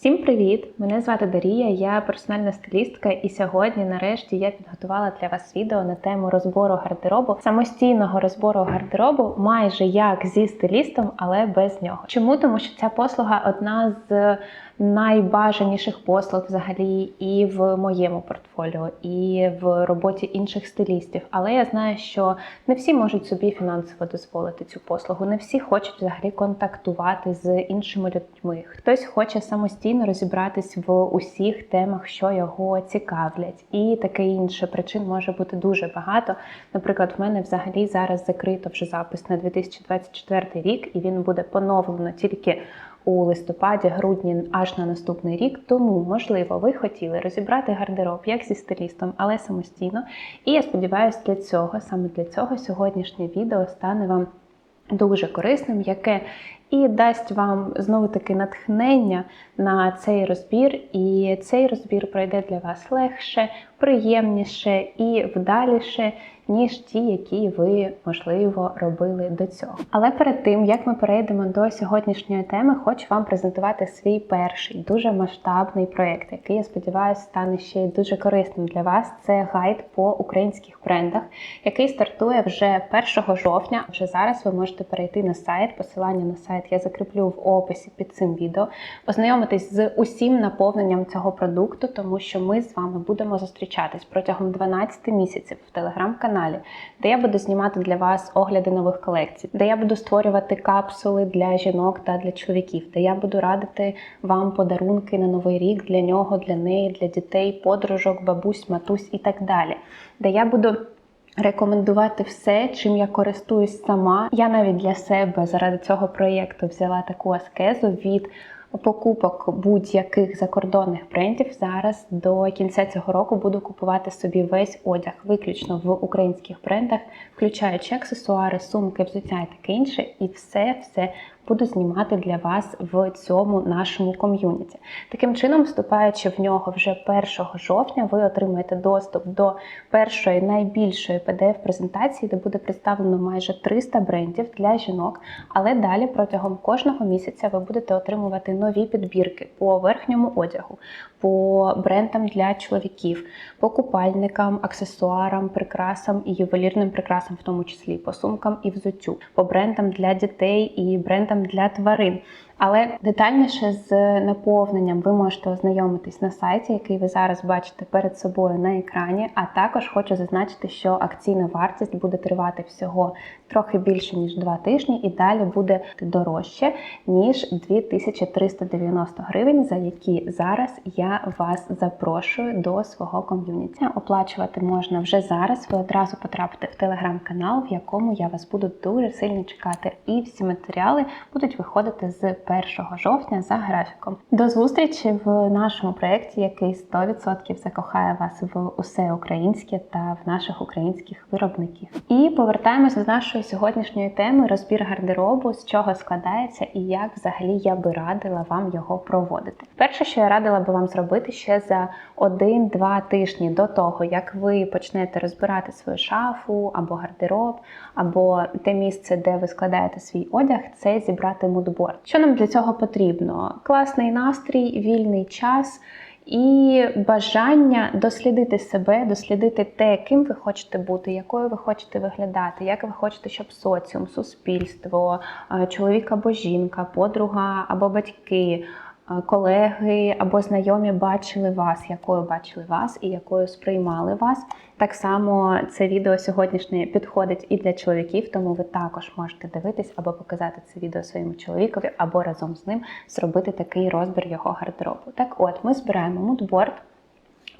Всім привіт! Мене звати Дарія, я персональна стилістка, і сьогодні, нарешті, я підготувала для вас відео на тему розбору гардеробу, самостійного розбору гардеробу, майже як зі стилістом, але без нього. Чому? Тому що ця послуга одна з найбажаніших послуг взагалі і в моєму портфоліо, і в роботі інших стилістів. Але я знаю, що не всі можуть собі фінансово дозволити цю послугу, не всі хочуть взагалі контактувати з іншими людьми. Хтось хоче самостійно розібратись в усіх темах, що його цікавлять, і таке інше причин може бути дуже багато. Наприклад, в мене взагалі зараз закрито вже запис на 2024 рік, і він буде поновлено тільки у листопаді, грудні, аж на наступний рік. Тому, можливо, ви хотіли розібрати гардероб як зі стилістом, але самостійно. І я сподіваюся, для цього, саме для цього, сьогоднішнє відео стане вам дуже корисним, яке і дасть вам знову таки натхнення на цей розбір. І цей розбір пройде для вас легше, приємніше і вдаліше, ніж ті, які ви, можливо, робили до цього. Але перед тим, як ми перейдемо до сьогоднішньої теми, хочу вам презентувати свій перший дуже масштабний проєкт, який, я сподіваюся, стане ще й дуже корисним для вас. Це гайд по українських брендах, який стартує вже 1 жовтня. Вже зараз ви можете перейти на сайт. Посилання на сайт я закріплю в описі під цим відео, познайомитись з усім наповненням цього продукту, тому що ми з вами будемо зустрічатись протягом 12 місяців в телеграм-каналі, де я буду знімати для вас огляди нових колекцій, де я буду створювати капсули для жінок та для чоловіків, де я буду радити вам подарунки на новий рік для нього, для неї, для дітей, подружок, бабусь, матусь і так далі, де я буду. Рекомендувати все, чим я користуюсь сама. Я навіть для себе заради цього проєкту взяла таку аскезу від покупок будь-яких закордонних брендів. Зараз до кінця цього року буду купувати собі весь одяг, виключно в українських брендах, включаючи аксесуари, сумки, взуття і таке інше, і все все буду знімати для вас в цьому нашому ком'юніті. Таким чином, вступаючи в нього вже 1 жовтня, ви отримаєте доступ до першої найбільшої pdf презентації, де буде представлено майже 300 брендів для жінок. Але далі протягом кожного місяця ви будете отримувати нові підбірки по верхньому одягу, по брендам для чоловіків, по купальникам, аксесуарам, прикрасам і ювелірним прикрасам, в тому числі по сумкам і взуттю, по брендам для дітей і брендам для тварин. Але детальніше з наповненням ви можете ознайомитись на сайті, який ви зараз бачите перед собою на екрані. А також хочу зазначити, що акційна вартість буде тривати всього трохи більше ніж 2 тижні, і далі буде дорожче ніж 2390 гривень, за які зараз я вас запрошую до свого ком'юніті. Оплачувати можна вже зараз. Ви одразу потрапите в телеграм-канал, в якому я вас буду дуже сильно чекати. І всі матеріали будуть виходити з 1 жовтня за графіком. До зустрічі в нашому проєкті, який 100% закохає вас в усе українське та в наших українських виробників. І повертаємося до нашої сьогоднішньої теми розбір гардеробу, з чого складається і як взагалі я би радила вам його проводити. Перше, що я радила би вам зробити ще за 1-2 тижні до того, як ви почнете розбирати свою шафу або гардероб, або те місце, де ви складаєте свій одяг, це зібрати мудборд. Що нам для цього потрібно? Класний настрій, вільний час. І бажання дослідити себе, дослідити те, ким ви хочете бути, якою ви хочете виглядати, як ви хочете, щоб соціум, суспільство, чоловік або жінка, подруга або батьки, колеги або знайомі бачили вас, якою бачили вас і якою сприймали вас. Так само це відео сьогоднішнє підходить і для чоловіків, тому ви також можете дивитись або показати це відео своєму чоловікові, або разом з ним зробити такий розбір його гардеробу. Так от, ми збираємо мудборд.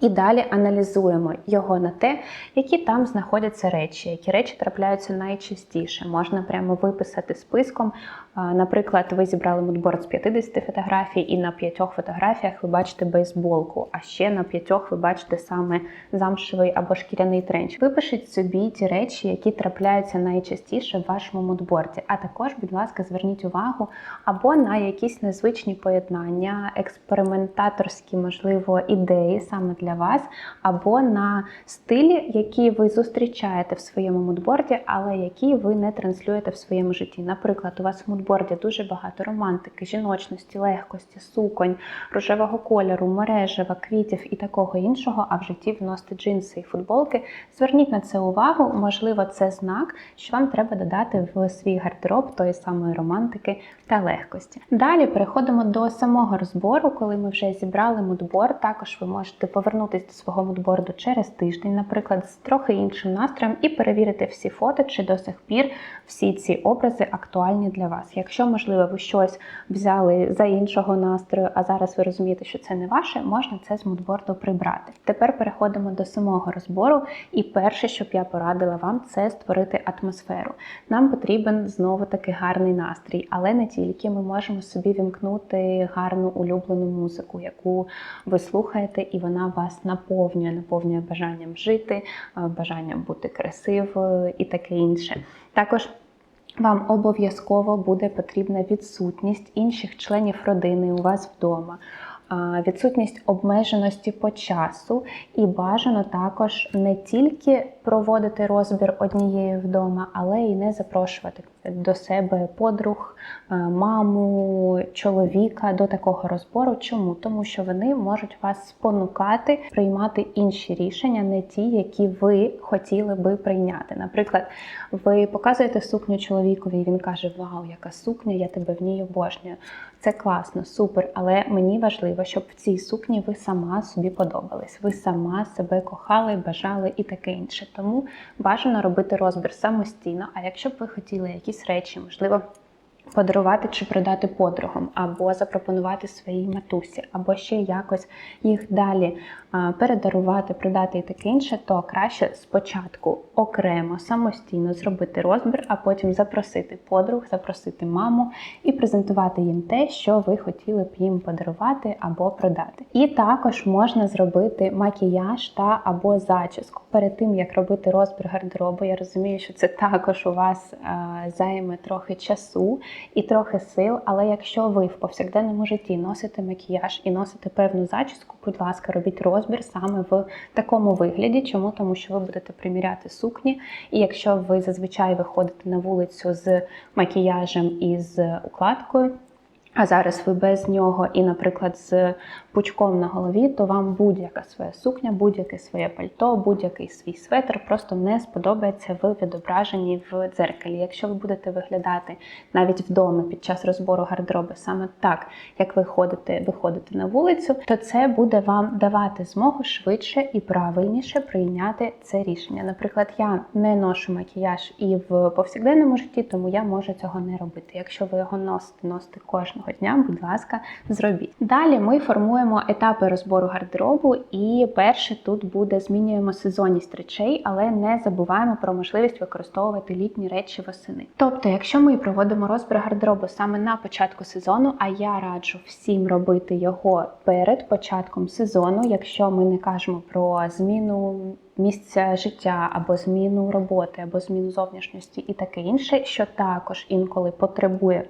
І далі аналізуємо його на те, які там знаходяться речі, які речі трапляються найчастіше. Можна прямо виписати списком. Наприклад, ви зібрали мудборд з 50 фотографій, і на п'ятьох фотографіях ви бачите бейсболку, а ще на п'ятьох ви бачите саме замшевий або шкіряний тренч. Випишіть собі ті речі, які трапляються найчастіше в вашому мудборді. А також, будь ласка, зверніть увагу або на якісь незвичні поєднання, експериментаторські, можливо, ідеї саме для для вас, або на стилі, які ви зустрічаєте в своєму мудборді, але які ви не транслюєте в своєму житті. Наприклад, у вас в мудборді дуже багато романтики, жіночності, легкості, суконь, рожевого кольору, мережева, квітів і такого іншого, а в житті вносите джинси і футболки. Зверніть на це увагу, можливо, це знак, що вам треба додати в свій гардероб тої самої романтики та легкості. Далі переходимо до самого розбору, коли ми вже зібрали мудборд. Також ви можете повернутися до свого мудборду через тиждень, наприклад, з трохи іншим настроєм, і перевірити всі фото, чи до сих пір всі ці образи актуальні для вас. Якщо, можливо, ви щось взяли за іншого настрою, а зараз ви розумієте, що це не ваше, можна це з мудборду прибрати. Тепер переходимо до самого розбору. І перше, що я порадила вам, це створити атмосферу. Нам потрібен знову таки гарний настрій, але не тільки ми можемо собі вімкнути гарну улюблену музику, яку ви слухаєте, і вона вас наповнює, наповнює бажанням жити, е, бажанням бути красивою і таке інше. Також вам обов'язково буде потрібна відсутність інших членів родини у вас вдома. Відсутність обмеженості по часу, і бажано також не тільки проводити розбір однією вдома, але й не запрошувати до себе подруг, маму, чоловіка до такого розбору. Чому? Тому що вони можуть вас спонукати приймати інші рішення, не ті, які ви хотіли би прийняти. Наприклад, ви показуєте сукню чоловікові, і він каже: Вау, яка сукня, я тебе в ній обожнюю. Це класно, супер, але мені важливо, щоб в цій сукні ви сама собі подобались, ви сама себе кохали, бажали і таке інше. Тому бажано робити розбір самостійно. А якщо б ви хотіли якісь речі, можливо. Подарувати чи продати подругам, або запропонувати своїй матусі, або ще якось їх далі передарувати, продати і таке інше, то краще спочатку окремо самостійно зробити розбір, а потім запросити подруг, запросити маму і презентувати їм те, що ви хотіли б їм подарувати або продати. І також можна зробити макіяж та або зачіску. Перед тим як робити розбір гардеробу, я розумію, що це також у вас займе трохи часу і трохи сил. Але якщо ви в повсякденному житті носите макіяж і носите певну зачіску, будь ласка, робіть розбір саме в такому вигляді. Чому? Тому що ви будете приміряти сукні, і якщо ви зазвичай виходите на вулицю з макіяжем і з укладкою. А зараз ви без нього і, наприклад, з пучком на голові, то вам будь-яка своя сукня, будь-яке своє пальто, будь-який свій светр просто не сподобається в відображенні в дзеркалі. Якщо ви будете виглядати навіть вдома під час розбору гардеробу саме так, як ви ходите, виходите на вулицю, то це буде вам давати змогу швидше і правильніше прийняти це рішення. Наприклад, я не ношу макіяж і в повсякденному житті, тому я можу цього не робити. Якщо ви його носите, носите кожного дня, будь ласка, зробіть. Далі ми формуємо етапи розбору гардеробу, і перше тут буде змінюємо сезонність речей, але не забуваємо про можливість використовувати літні речі восени. Тобто, якщо ми проводимо розбір гардеробу саме на початку сезону, а я раджу всім робити його перед початком сезону, якщо ми не кажемо про зміну. Місця життя або зміну роботи, або зміну зовнішності і таке інше, що також інколи потребує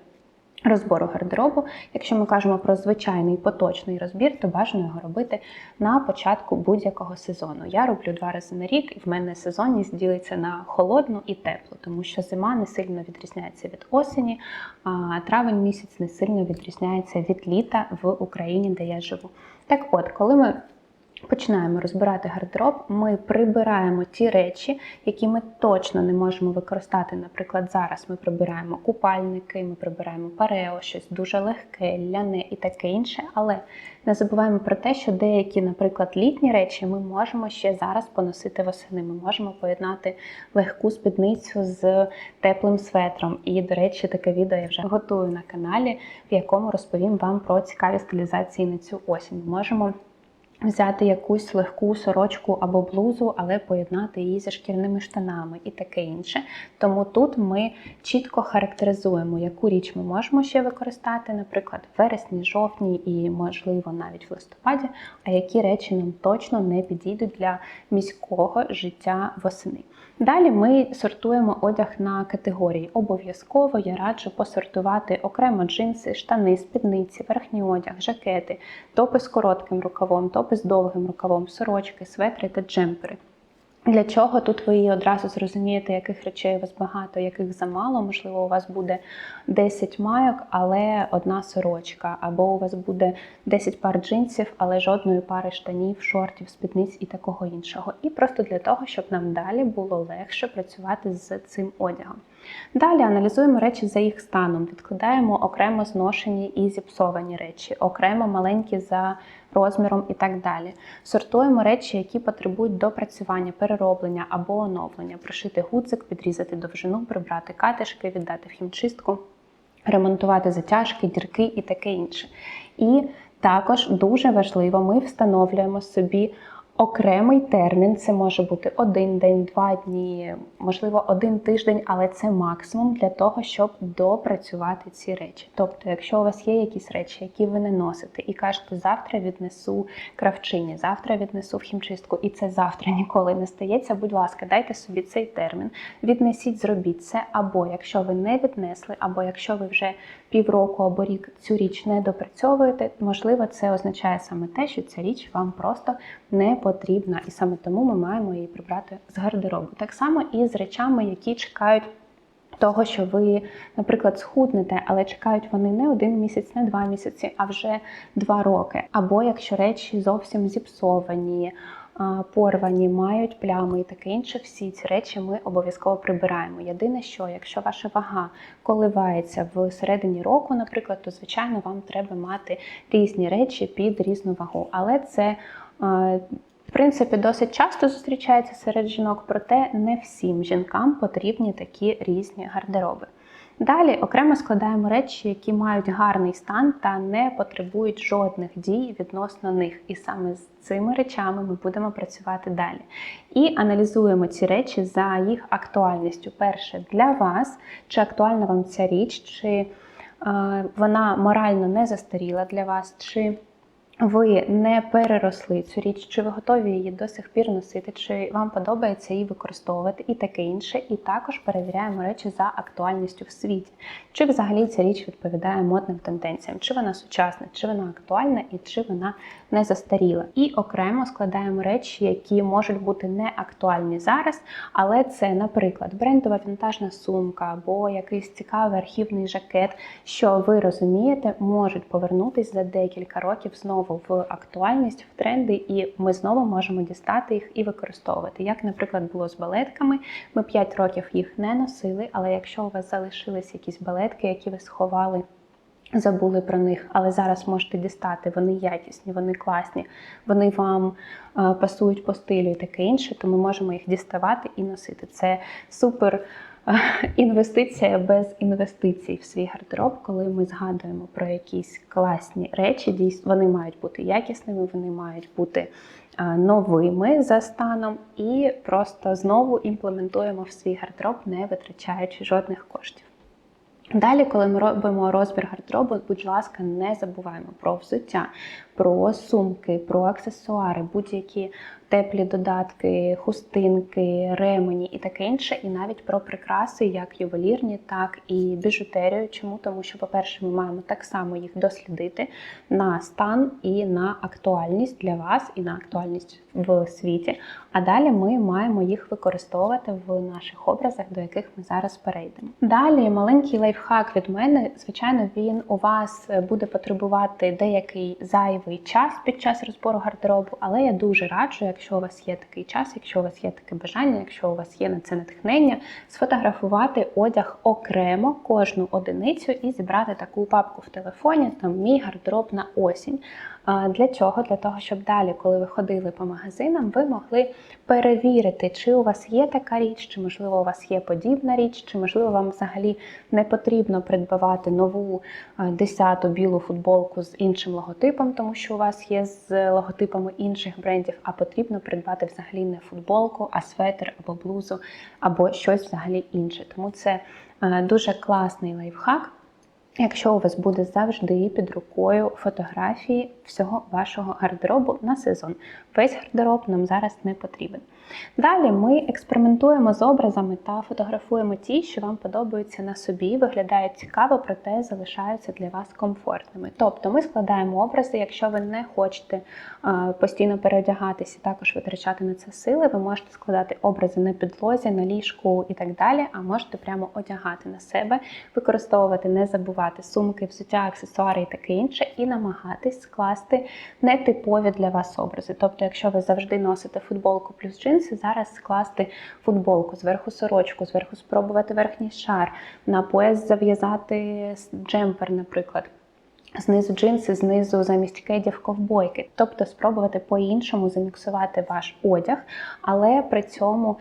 розбору гардеробу. Якщо ми кажемо про звичайний поточний розбір, то бажано його робити на початку будь-якого сезону. Я роблю два рази на рік, і в мене сезонність ділиться на холодну і теплу, тому що зима не сильно відрізняється від осені, а травень місяць не сильно відрізняється від літа в Україні, де я живу. Так от, коли ми Починаємо розбирати гардероб. Ми прибираємо ті речі, які ми точно не можемо використати. Наприклад, зараз ми прибираємо купальники, ми прибираємо парео, щось дуже легке, ляне і таке інше. Але не забуваємо про те, що деякі, наприклад, літні речі ми можемо ще зараз поносити восени. Ми можемо поєднати легку спідницю з теплим светром. І, до речі, таке відео я вже готую на каналі, в якому розповім вам про цікаві стилізації на цю осінь. Ми можемо взяти якусь легку сорочку або блузу, але поєднати її зі шкірними штанами і таке інше. Тому тут ми чітко характеризуємо, яку річ ми можемо ще використати, наприклад, в вересні, жовтні і, можливо, навіть в листопаді, а які речі нам точно не підійдуть для міського життя восени. Далі ми сортуємо одяг на категорії. Обов'язково я раджу посортувати окремо джинси, штани, спідниці, верхній одяг, жакети, топи з коротким рукавом, топи з довгим рукавом, сорочки, светри та джемпери. Для чого тут ви одразу зрозумієте, яких речей у вас багато, яких замало. Можливо, у вас буде 10 майок, але одна сорочка, або у вас буде 10 пар джинсів, але жодної пари штанів, шортів, спідниць і такого іншого. І просто для того, щоб нам далі було легше працювати з цим одягом. Далі аналізуємо речі за їх станом, відкладаємо окремо зношені і зіпсовані речі, окремо маленькі за розміром і так далі. Сортуємо речі, які потребують допрацювання, перероблення або оновлення, прошити гудзик, підрізати довжину, прибрати катишки, віддати в хімчистку, ремонтувати затяжки, дірки і таке інше. І також дуже важливо, ми встановлюємо собі окремий термін. Це може бути один день, два дні, можливо, один тиждень, але це максимум для того, щоб допрацювати ці речі. Тобто, якщо у вас є якісь речі, які ви не носите, і кажете, завтра віднесу кравчині, завтра віднесу в хімчистку, і це завтра ніколи не стається. Будь ласка, дайте собі цей термін, віднесіть, зробіть це, або якщо ви не віднесли, або якщо ви вже півроку або рік цю річ не допрацьовуєте, можливо, це означає саме те, що ця річ вам просто не потрібна, і саме тому ми маємо її прибрати з гардеробу. Так само і з речами, які чекають. Того, що ви, наприклад, схуднете, але чекають вони не один місяць, не два місяці, а вже два роки. Або якщо речі зовсім зіпсовані, порвані, мають плями і таке інше, всі ці речі ми обов'язково прибираємо. Єдине, що якщо ваша вага коливається в середині року, наприклад, то звичайно вам треба мати різні речі під різну вагу. Але це в принципі, досить часто зустрічається серед жінок, проте не всім жінкам потрібні такі різні гардероби. Далі окремо складаємо речі, які мають гарний стан та не потребують жодних дій відносно них. І саме з цими речами ми будемо працювати далі. І аналізуємо ці речі за їх актуальністю. Перше для вас, чи актуальна вам ця річ, чи е, вона морально не застаріла для вас, чи ви не переросли цю річ, чи ви готові її до сих пір носити, чи вам подобається її використовувати і таке інше. І також перевіряємо речі за актуальністю в світі. Чи взагалі ця річ відповідає модним тенденціям, чи вона сучасна, чи вона актуальна і чи вона не застаріла. І окремо складаємо речі, які можуть бути не актуальні зараз, але це, наприклад, брендова вінтажна сумка або якийсь цікавий архівний жакет, що ви розумієте, можуть повернутись за декілька років знову в актуальність, в тренди, і ми знову можемо дістати їх і використовувати. Як, наприклад, було з балетками, ми 5 років їх не носили, але якщо у вас залишились якісь балетки, які ви сховали. Забули про них, але зараз можете дістати. Вони якісні, вони класні, вони вам е, пасують по стилю і таке інше, то ми можемо їх діставати і носити. Це супер інвестиція без інвестицій в свій гардероб, коли ми згадуємо про якісь класні речі. Дійсно, вони мають бути якісними, вони мають бути новими за станом, і просто знову імплементуємо в свій гардероб, не витрачаючи жодних коштів. Далі, коли ми робимо розбір гардеробу, будь ласка, не забуваємо про взуття, про сумки, про аксесуари, будь-які теплі додатки, хустинки, ремені і таке інше, і навіть про прикраси, як ювелірні, так і біжутерію. Чому? Тому що, по-перше, ми маємо так само їх дослідити на стан і на актуальність для вас, і на актуальність в світі. А далі ми маємо їх використовувати в наших образах, до яких ми зараз перейдемо. Далі маленький лайфхак від мене. Звичайно, він у вас буде потребувати деякий зайвий час під час розбору гардеробу, але я дуже раджу, якщо у вас є такий час, якщо у вас є таке бажання, якщо у вас є на це натхнення, сфотографувати одяг окремо кожну одиницю і зібрати таку папку в телефоні, там мій гардероб на осінь. Для чого? Для того, щоб далі, коли ви ходили по магазинам, ви могли перевірити, чи у вас є така річ, чи можливо у вас є подібна річ, чи можливо вам взагалі не потрібно придбавати нову десяту білу футболку з іншим логотипом, тому що у вас є з логотипами інших брендів, а потрібно придбати взагалі не футболку, а светр або блузу, або щось взагалі інше. Тому це дуже класний лайфхак. Якщо у вас буде завжди під рукою фотографії всього вашого гардеробу на сезон. Весь гардероб нам зараз не потрібен. Далі ми експериментуємо з образами та фотографуємо ті, що вам подобаються на собі, виглядають цікаво, проте залишаються для вас комфортними. Тобто ми складаємо образи, якщо ви не хочете постійно переодягатися, також витрачати на це сили, ви можете складати образи на підлозі, на ліжку і так далі, а можете прямо одягати на себе, використовувати, не забувати сумки, взуття, аксесуари і таке інше, і намагатись скласти нетипові для вас образи. Тобто, якщо ви завжди носите футболку плюс джинси, зараз скласти футболку, зверху сорочку, зверху спробувати верхній шар, на пояс зав'язати джемпер, наприклад. Знизу джинси, знизу замість кедів ковбойки. Тобто спробувати по-іншому заміксувати ваш одяг, але при цьому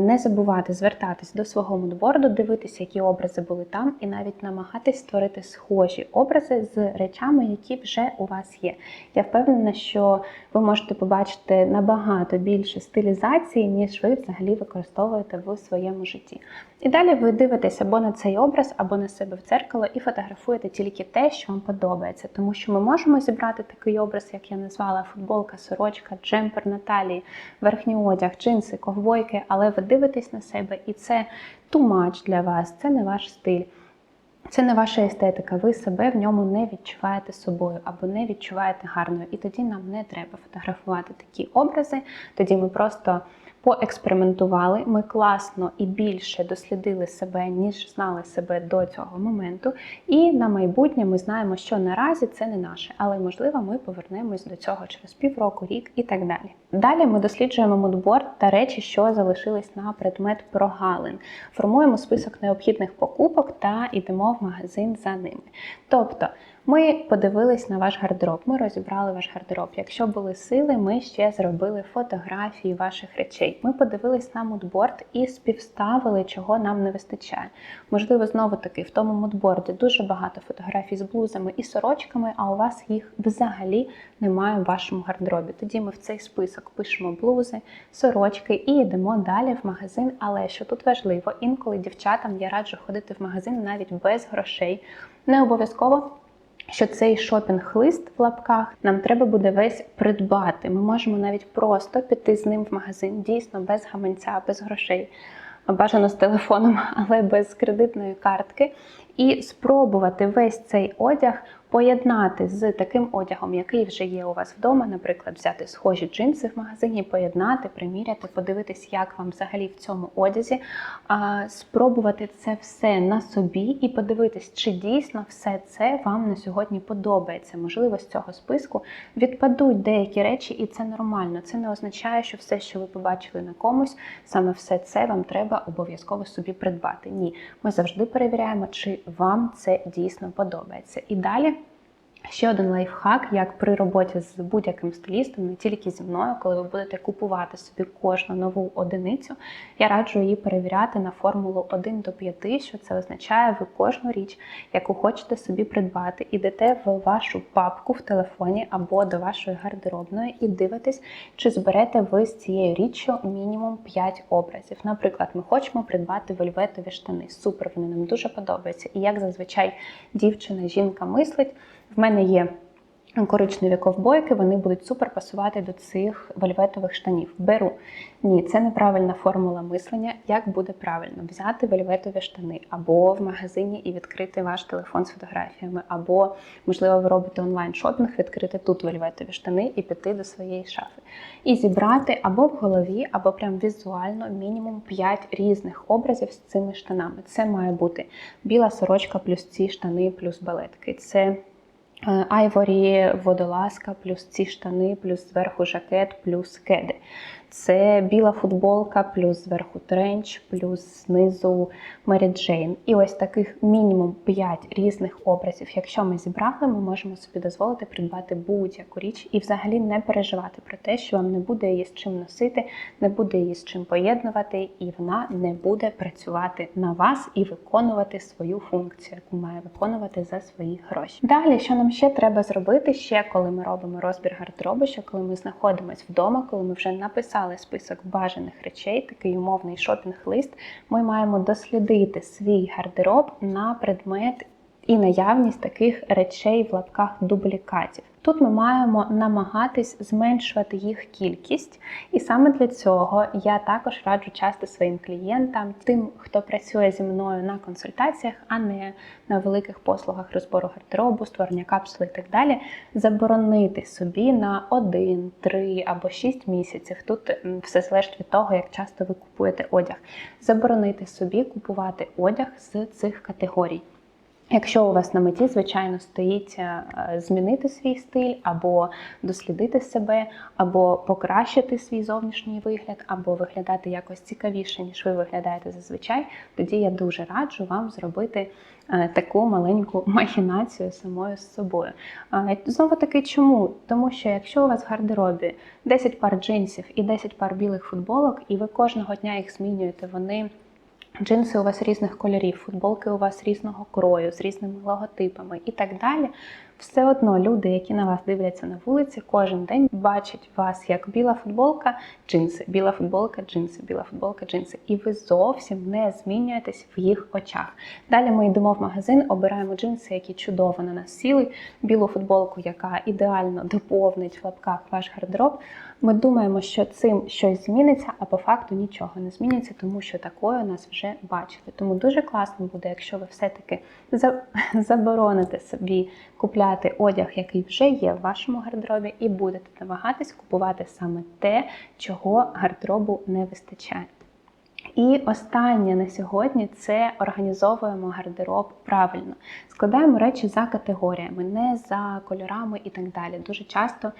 не забувати звертатись до свого мудборду, дивитися, які образи були там, і навіть намагатись створити схожі образи з речами, які вже у вас є. Я впевнена, що ви можете побачити набагато більше стилізації, ніж ви взагалі використовуєте в своєму житті. І далі ви дивитесь або на цей образ, або на себе в дзеркало і фотографуєте тільки те, що вам подобається. Тому що ми можемо зібрати такий образ, як я назвала: футболка, сорочка, джемпер на талії, верхній одяг, джинси, ковбойки, але ви дивитесь на себе, і це тумач для вас, це не ваш стиль. Це не ваша естетика, ви себе в ньому не відчуваєте собою або не відчуваєте гарною. І тоді нам не треба фотографувати такі образи. Тоді ми просто поекспериментували, ми класно і більше дослідили себе, ніж знали себе до цього моменту. І на майбутнє ми знаємо, що наразі це не наше, але можливо ми повернемось до цього через півроку, рік і так далі. Далі ми досліджуємо мудборд та речі, що залишились на предмет прогалин. Формуємо список необхідних покупок та йдемо в магазин за ними. Тобто. Ми подивились на ваш гардероб, ми розібрали ваш гардероб. Якщо були сили, ми ще зробили фотографії ваших речей. Ми подивились на мудборд і співставили, чого нам не вистачає. Можливо, знову таки в тому мудборді дуже багато фотографій з блузами і сорочками, а у вас їх взагалі немає в вашому гардеробі. Тоді ми в цей список пишемо блузи, сорочки і йдемо далі в магазин. Але що тут важливо, інколи дівчатам я раджу ходити в магазин навіть без грошей. Не обов'язково що цей шопінг-лист в лапках нам треба буде весь придбати. Ми можемо навіть просто піти з ним в магазин, дійсно без гаманця, без грошей, бажано з телефоном, але без кредитної картки, і спробувати весь цей одяг поєднати з таким одягом, який вже є у вас вдома, наприклад, взяти схожі джинси в магазині, поєднати, приміряти, подивитись, як вам взагалі в цьому одязі, а, спробувати це все на собі і подивитись, чи дійсно все це вам на сьогодні подобається. Можливо, з цього списку відпадуть деякі речі, і це нормально. Це не означає, що все, що ви побачили на комусь, саме все це вам треба обов'язково собі придбати. Ні, ми завжди перевіряємо, чи вам це дійсно подобається. І далі. Ще один лайфхак, як при роботі з будь-яким стилістом, не тільки зі мною, коли ви будете купувати собі кожну нову одиницю, я раджу її перевіряти на формулу 1 до 5, що це означає, ви кожну річ, яку хочете собі придбати, ідете в вашу папку в телефоні або до вашої гардеробної і дивитесь, чи зберете ви з цією річчю мінімум 5 образів. Наприклад, ми хочемо придбати вельветові штани. Супер, вони нам дуже подобаються. І як зазвичай дівчина, жінка мислить. В мене є коричневі ковбойки, вони будуть супер пасувати до цих вельветових штанів. Беру. Ні, це неправильна формула мислення. Як буде правильно взяти вельветові штани або в магазині і відкрити ваш телефон з фотографіями, або, можливо, ви робите онлайн-шопінг, відкрити тут вельветові штани і піти до своєї шафи. І зібрати або в голові, або прям візуально мінімум 5 різних образів з цими штанами. Це має бути біла сорочка, плюс ці штани, плюс балетки. Це Айворі, водолазка, плюс ці штани, плюс зверху жакет, плюс кеди. Це біла футболка, плюс зверху тренч, плюс знизу Мері Джейн. І ось таких мінімум 5 різних образів. Якщо ми зібрали, ми можемо собі дозволити придбати будь-яку річ і взагалі не переживати про те, що вам не буде її з чим носити, не буде її з чим поєднувати, і вона не буде працювати на вас і виконувати свою функцію, яку має виконувати за свої гроші. Далі, що нам ще треба зробити, ще коли ми робимо розбір гардеробу, ще коли ми знаходимося вдома, коли ми вже написали список бажаних речей, такий умовний шопінг-лист, ми маємо дослідити свій гардероб на предмет і наявність таких речей в лапках дублікатів. Тут ми маємо намагатись зменшувати їх кількість, і саме для цього я також раджу часто своїм клієнтам, тим, хто працює зі мною на консультаціях, а не на великих послугах розбору гардеробу, створення капсули і так далі, заборонити собі на 1, 3 або 6 місяців. Тут все залежить від того, як часто ви купуєте одяг. Заборонити собі купувати одяг з цих категорій. Якщо у вас на меті, звичайно, стоїть е, змінити свій стиль, або дослідити себе, або покращити свій зовнішній вигляд, або виглядати якось цікавіше, ніж ви виглядаєте зазвичай, тоді я дуже раджу вам зробити е, таку маленьку махінацію самою з собою. Знову таки, чому? Тому що якщо у вас в гардеробі 10 пар джинсів і 10 пар білих футболок, і ви кожного дня їх змінюєте, вони. Джинси у вас різних кольорів, футболки у вас різного крою, з різними логотипами і так далі. Все одно люди, які на вас дивляться на вулиці, кожен день бачать вас як біла футболка, джинси, біла футболка, джинси, біла футболка, джинси. І ви зовсім не змінюєтесь в їх очах. Далі ми йдемо в магазин, обираємо джинси, які чудово на нас сіли, білу футболку, яка ідеально доповнить в лапках ваш гардероб. Ми думаємо, що цим щось зміниться, а по факту нічого не зміниться, тому що такою нас вже бачили. Тому дуже класно буде, якщо ви все-таки забороните собі купляти одяг, який вже є в вашому гардеробі, і будете намагатись купувати саме те, чого гардеробу не вистачає. І останнє на сьогодні це організовуємо гардероб правильно. Складаємо речі за категоріями, не за кольорами і так далі. Дуже часто,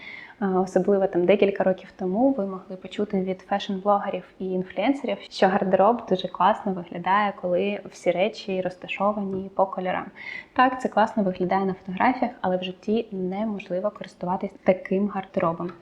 е, особливо там декілька років тому, ви могли почути від фешн-блогерів і інфлюенсерів, що гардероб дуже класно виглядає, коли всі речі розташовані по кольорам. Так, це класно виглядає на фотографіях, але в житті неможливо користуватись таким гардеробом.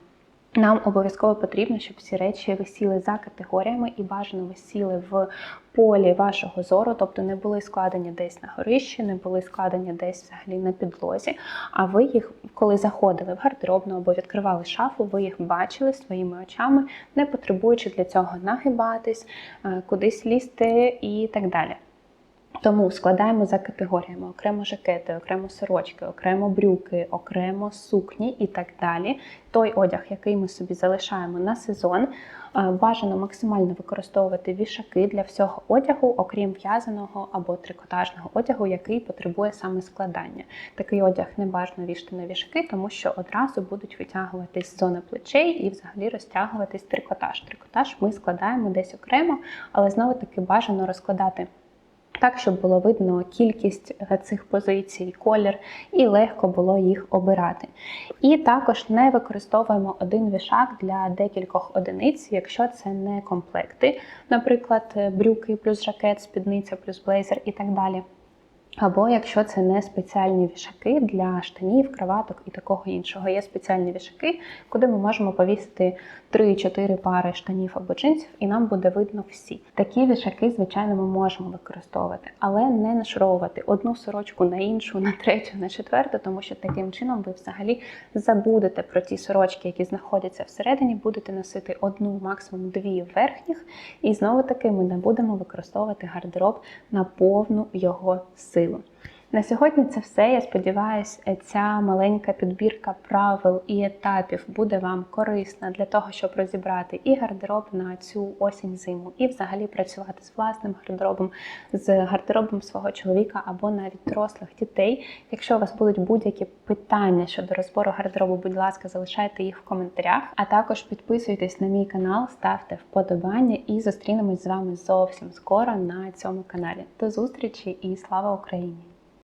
Нам обов'язково потрібно, щоб всі речі висіли за категоріями і бажано висіли в полі вашого зору, тобто не були складені десь на горищі, не були складені десь взагалі на підлозі. А ви їх, коли заходили в гардеробну або відкривали шафу, ви їх бачили своїми очами, не потребуючи для цього нагибатись, е, кудись лізти і так далі. Тому складаємо за категоріями окремо жакети, окремо сорочки, окремо брюки, окремо сукні і так далі. Той одяг, який ми собі залишаємо на сезон, е, бажано максимально використовувати вішаки для всього одягу, окрім в'язаного або трикотажного одягу, який потребує саме складання. Такий одяг не бажано вішати на вішаки, тому що одразу будуть витягуватись зона плечей і взагалі розтягуватись трикотаж. Трикотаж ми складаємо десь окремо, але знову таки бажано розкладати так, щоб було видно кількість е, цих позицій, колір, і легко було їх обирати. І також не використовуємо один вішак для декількох одиниць, якщо це не комплекти, наприклад, е, брюки плюс жакет, спідниця плюс блейзер і так далі. Або якщо це не спеціальні вішаки для штанів, краваток і такого іншого. Є спеціальні вішаки, куди ми можемо повісити 3-4 пари штанів або джинсів, і нам буде видно всі. Такі вішаки, звичайно, ми можемо використовувати, але не нашаровувати одну сорочку на іншу, на третю, на четверту, тому що таким чином ви взагалі забудете про ті сорочки, які знаходяться всередині, будете носити одну, максимум дві верхніх, і знову таки ми не будемо використовувати гардероб на повну його силу сила. На сьогодні це все. Я сподіваюся, ця маленька підбірка правил і етапів буде вам корисна для того, щоб розібрати і гардероб на цю осінь-зиму, і взагалі працювати з власним гардеробом, з гардеробом свого чоловіка або навіть дорослих дітей. Якщо у вас будуть будь-які питання щодо розбору гардеробу, будь ласка, залишайте їх в коментарях. А також підписуйтесь на мій канал, ставте вподобання і зустрінемось з вами зовсім скоро на цьому каналі. До зустрічі і слава Україні!